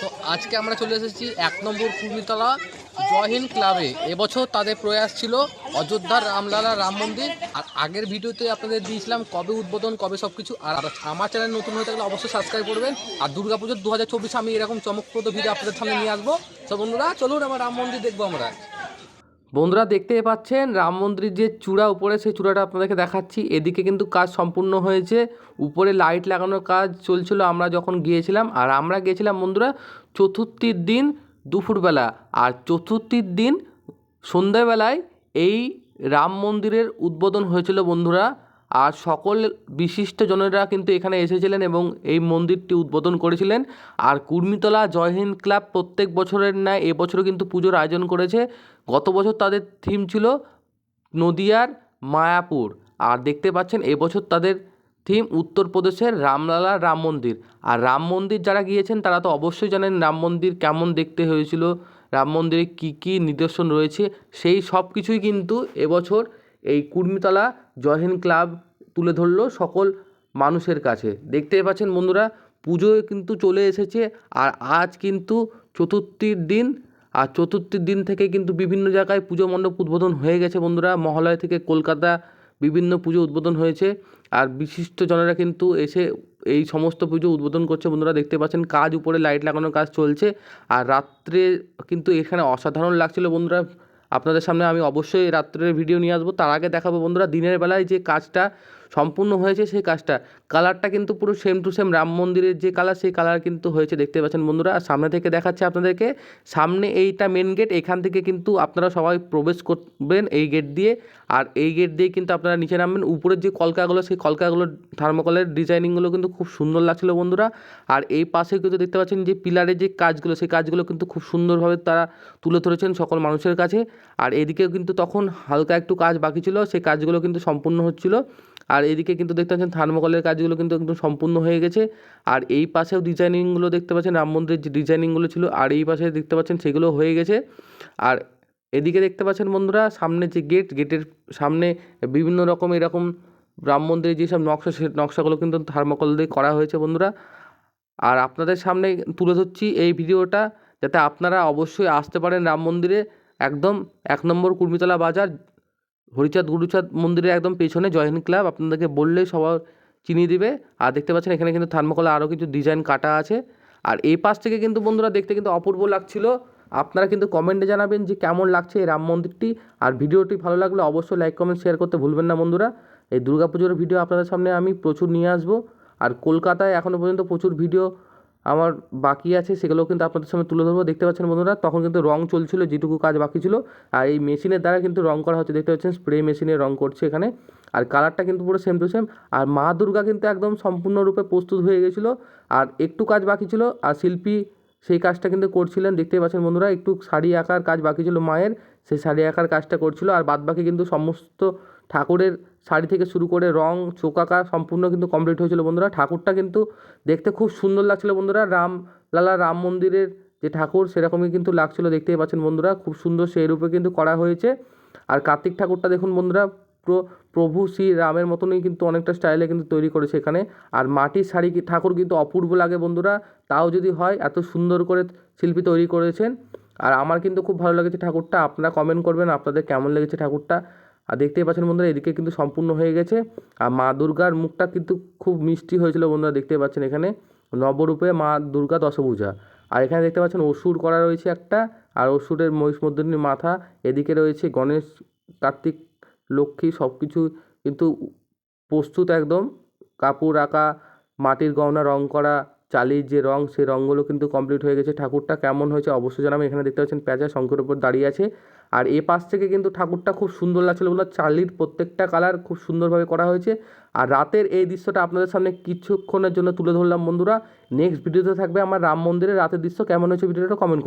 তো আজকে আমরা চলে এসেছি এক নম্বর কুর্মিতলা জয়হিন ক্লাবে। এবছর তাদের প্রয়াস ছিল অযোধ্যার রামলালা রাম মন্দির। আর আগের ভিডিওতে আপনাদের দিয়েছিলাম কবে উদ্বোধন, কবে সব কিছু আর আমার চ্যানেল নতুন হয়ে থাকলে অবশ্যই সাবস্ক্রাইব করবেন। আর দুর্গাপুজোর দু হাজার চব্বিশে আমি এরকম চমকপ্রদ ভিডিও আপনাদের সামনে নিয়ে আসব। তো বন্ধুরা, চলুন আমার রাম মন্দির দেখব আমরা। বন্ধুরা দেখতে পাচ্ছেন, রাম মন্দিরের যে চূড়া উপরে, সেই চূড়াটা আপনাদেরকে দেখাচ্ছি। এদিকে কিন্তু কাজ সম্পূর্ণ হয়েছে। উপরে লাইট লাগানোর কাজ চলছিল, আমরা যখন গিয়েছিলাম। আর আমরা গিয়েছিলাম, বন্ধুরা, চতুর্থীর দিন দুপুরবেলা। আর চতুর্থীর দিন সন্ধ্যাবেলায় এই রাম মন্দিরের উদ্বোধন হয়েছিল, বন্ধুরা। আর সকল বিশিষ্ট জনেরা কিন্তু এখানে এসেছিলেন এবং এই মন্দিরটি উদ্বোধন করেছিলেন। আর কুর্মিতলা জয়হিন্দ ক্লাব প্রত্যেক বছরের ন্যায় এবছরও কিন্তু পুজোর আয়োজন করেছে। গত বছর তাদের থিম ছিল নদিয়ার মায়াপুর। আর দেখতে পাচ্ছেন এবছর তাদের থিম উত্তরপ্রদেশের রামলালার রাম মন্দির। আর রাম মন্দির যারা গিয়েছেন, তারা তো অবশ্যই জানেন রাম মন্দির কেমন দেখতে হয়েছিল, রাম মন্দিরে কী কী নিদর্শন রয়েছে। সেই সব কিছুই কিন্তু এবছর এই কুর্মিতলা জয়হিন্দ ক্লাব তুলে ধরলো সকল মানুষের কাছে। দেখতেই পাচ্ছেন বন্ধুরা, পুজো কিন্তু চলে এসেছে। আর আজ কিন্তু চতুর্থীর দিন আর চতুর্থীর দিন থেকে কিন্তু বিভিন্ন জায়গায় পুজো মণ্ডপ উদ্বোধন হয়ে গেছে বন্ধুরা। মহালয় থেকে কলকাতা বিভিন্ন পুজো উদ্বোধন হয়েছে। আর বিশিষ্ট জনেরা কিন্তু এসে এই সমস্ত পুজো উদ্বোধন করছে বন্ধুরা। দেখতে পাচ্ছেন কাজ উপরে লাইট লাগানোর কাজ চলছে। আর রাত্রে কিন্তু এখানে অসাধারণ লাগছিল বন্ধুরা। আপনাদের সামনে আমি অবশ্যই রাত্রের ভিডিও নিয়ে আসব। তার আগে দেখাবো বন্ধুরা, দিনের বেলায় যে কাজটা সম্পূর্ণ হয়েছে সেই কাজটা। কালারটা কিন্তু পুরো সেম টু সেম রাম মন্দিরের যে কালার, সেই কালার কিন্তু হয়েছে, দেখতে পাচ্ছেন বন্ধুরা। আর সামনে থেকে দেখাচ্ছে আপনাদেরকে, সামনে এইটা মেন গেট এখান থেকে কিন্তু আপনারা সবাই প্রবেশ করবেন এই গেট দিয়ে। আর এই গেট দিয়ে কিন্তু আপনারা নিচে নামবেন। উপরের যে কলকাগুলো, সেই কলকাগুলো থার্মোকলের ডিজাইনিংগুলো কিন্তু খুব সুন্দর লাগছিল বন্ধুরা। আর এই পাশে কিন্তু দেখতে পাচ্ছেন যে পিলারের যে কাজগুলো, সেই কাজগুলো কিন্তু খুব সুন্দরভাবে তারা তুলে ধরেছেন সকল মানুষের কাছে। আর এদিকেও কিন্তু তখন হালকা একটু কাজ বাকি ছিল, সেই কাজগুলো কিন্তু সম্পূর্ণ হচ্ছিল। আর এদিকে কিন্তু দেখতে পাচ্ছেন থার্মোকলের কাজগুলো কিন্তু একদম সম্পূর্ণ হয়ে গেছে। আর এই পাশেও ডিজাইনিংগুলো দেখতে পাচ্ছেন, রাম মন্দিরের যে ডিজাইনিংগুলো ছিল, আর এই পাশে দেখতে পাচ্ছেন সেগুলো হয়ে গেছে। আর এদিকে দেখতে পাচ্ছেন বন্ধুরা, সামনে যে গেট, গেটের সামনে বিভিন্ন রকম এরকম রাম মন্দিরের যেসব নকশা, সে নকশাগুলো কিন্তু থার্মোকল দিয়ে করা হয়েছে বন্ধুরা। আর আপনাদের সামনে তুলে ধরছি এই ভিডিওটা, যাতে আপনারা অবশ্যই আসতে পারেন রাম মন্দিরে। একদম এক নম্বর কুর্মিতলা বাজার হরিচাঁদ গুরুচাঁদ মন্দিরের একদম পেছনে জয়হিন্দ ক্লাব, আপনাদেরকে বললেই সবার চিনিয়ে দিবে। আর দেখতে পাচ্ছেন এখানে কিন্তু থার্মোকলে আরও কিছু ডিজাইন কাটা আছে। আর এই পাশ থেকে কিন্তু বন্ধুরা দেখতে কিন্তু অপূর্ব লাগছিল। আপনারা কিন্তু কমেন্টে জানাবেন যে কেমন লাগছে এই রাম মন্দিরটি। আর ভিডিওটি ভালো লাগলে অবশ্যই লাইক কমেন্ট শেয়ার করতে ভুলবেন না বন্ধুরা। এই দুর্গাপুজোর ভিডিও আপনাদের সামনে আমি প্রচুর নিয়ে আসব। আর কলকাতায় এখনও পর্যন্ত প্রচুর ভিডিও আমার বাকি আছে সেগুলোও কিন্তু আপনাদের সামনে তুলে ধরবো। দেখতে পাচ্ছেন বন্ধুরা, তখন কিন্তু রং চলছিল, যেটুকু কাজ বাকি ছিল। আর এই মেশিনের দ্বারা কিন্তু রং করা হচ্ছে। দেখতে পাচ্ছেন স্প্রে মেশিনে রং করছে এখানে। আর কালারটা কিন্তু পুরো সেম টু সেম আর মা দুর্গা কিন্তু একদম সম্পূর্ণরূপে প্রস্তুত হয়ে গেছিল। আর একটু কাজ বাকি ছিল, আর শিল্পী সেই কাজটা কিন্তু করছিলেন। দেখতেই পাচ্ছেন বন্ধুরা, একটু শাড়ি আঁকার কাজ বাকি ছিল মায়ের। সেই শাড়ি আঁকার কাজটা করছিল। আর বাদ বাকি কিন্তু সমস্ত ঠাকুরের শাড়ি থেকে শুরু করে রং, চোকাকা সম্পূর্ণ কিন্তু কমপ্লিট হয়েছিল বন্ধুরা। ঠাকুরটা কিন্তু দেখতে খুব সুন্দর লাগছিল বন্ধুরা। রাম, লালা রাম মন্দিরের যে ঠাকুর, সেরকমই কিন্তু লাগছিল, দেখতেই পাচ্ছেন বন্ধুরা। খুব সুন্দর সেই রূপে কিন্তু করা হয়েছে। আর কার্তিক ঠাকুরটা দেখুন বন্ধুরা, পুরো, প্রভু শ্রী রামের মতনই কিন্তু অনেকটা স্টাইলে কিন্তু তৈরি করেছে এখানে। আর মাটির শাড়ি ঠাকুর কিন্তু অপূর্ব লাগে বন্ধুরা। তাও যদি হয়, এত সুন্দর করে শিল্পী তৈরি করেছেন। আর আমার কিন্তু খুব ভালো লেগেছে ঠাকুরটা। আপনারা কমেন্ট করবেন, আপনাদের কেমন লেগেছে ঠাকুরটা? আর দেখতেই পাচ্ছেন বন্ধুরা, এদিকে কিন্তু সম্পূর্ণ হয়ে গেছে। আর মা দুর্গার মুখটা কিন্তু খুব মিষ্টি হয়েছিল বন্ধুরা, দেখতেই পাচ্ছেন এখানে। নবরূপে মা দুর্গা দশভূজা আর এখানে দেখতে পাচ্ছেন অসুর করা রয়েছে একটা, আর অসুরের মহিষমর্দিনীর মাথা, এদিকে রয়েছে গণেশ, কার্তিক, লক্ষ্মী সব কিছু কিন্তু প্রস্তুত একদম। কাপড় আঁকা মাটির গহনা রং করা চালির যে রং, সেই রঙগুলো কিন্তু কমপ্লিট হয়ে গেছে। ঠাকুরটা কেমন হয়েছে অবশ্যই জানাবেন। এখানে দেখতে পাচ্ছেন পেঁচা শঙ্করের উপর দাঁড়িয়ে আছে। আর এ পাশ থেকে কিন্তু ঠাকুরটা খুব সুন্দর লাগছিল বলে চালির প্রত্যেকটা কালার খুব সুন্দরভাবে করা হয়েছে। আর রাতের এই দৃশ্যটা আপনাদের সামনে কিছুক্ষণের জন্য তুলে ধরলাম বন্ধুরা। নেক্সট ভিডিওতে থাকবে আমার রাম মন্দিরের রাতের দৃশ্য। কেমন হয়েছে ভিডিওটা কমেন্ট